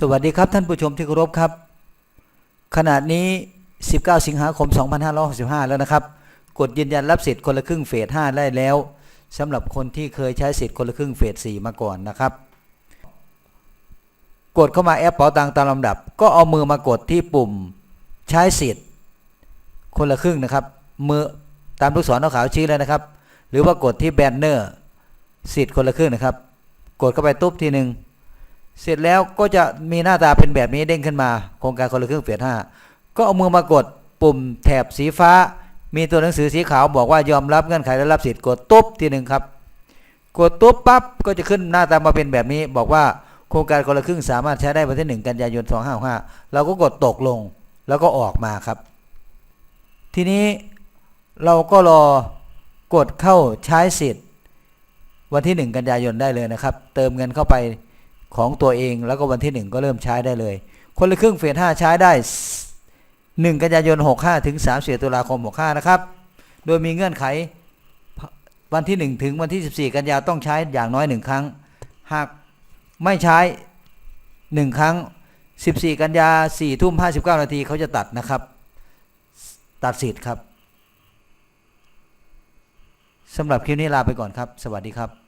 สวัสดีครับท่านผู้ชมที่เคารพครับ ขณะนี้ 19 สิงหาคม 2565 แล้วนะครับ กดยืนยันรับสิทธิ์คนละครึ่งเฟส 5 ได้แล้วสำหรับคนที่เคยใช้สิทธิ์คนละครึ่งเฟส 4 มาก่อนนะครับ กดเข้ามาแอปเป๋าตังตามลำดับ ก็เอามือมากดที่ปุ่มใช้สิทธิ์คนละครึ่งนะครับ มือตามลูกศรขาวชี้เลยนะครับ หรือว่ากดที่แบนเนอร์สิทธิ์คนละครึ่งนะครับ กดเข้าไปตุ๊บทีหนึ่ง เสร็จแล้วก็จะมีหน้าตาเป็นแบบนี้เด้งขึ้นมาโครงการคนละครึ่งเฟสห้าก็เอามือมากดปุ่มแถบสีฟ้า มีตัวหนังสือสีขาวบอกว่ายอมรับเงื่อนไขและรับสิทธิ์กดตุ๊บทีหนึ่งครับ กดตุ๊บปั๊บก็จะขึ้นหน้าตามาเป็นแบบนี้ บอกว่าโครงการคนละครึ่งสามารถใช้ได้วันที่1กันยายน2565เราก็กดตกลงแล้วก็ออกมาครับ ทีนี้เราก็รอกดเข้าใช้สิทธิ์ วันที่ 1 กันยายนได้เลยนะครับ เติมเงินเข้าไป ของตัวเองแล้วก็วันที่ 1 ก็เริ่มใช้ได้เลย คนละครึ่งเฟส5ใช้ได้ 1 กันยายน 65 ถึง30ตุลาคม 65 นะครับ โดยมีเงื่อนไขวันที่ 1 ถึงวันที่ 14 กันยาต้องใช้อย่างน้อย 1 ครั้ง หากไม่ใช้ 1 ครั้ง 14 กันยา4ทุ่ม59 นาทีเขาจะตัดนะครับ ตัดสิทธิ์ครับสำหรับคลิปนี้ลาไปก่อนครับ สวัสดีครับ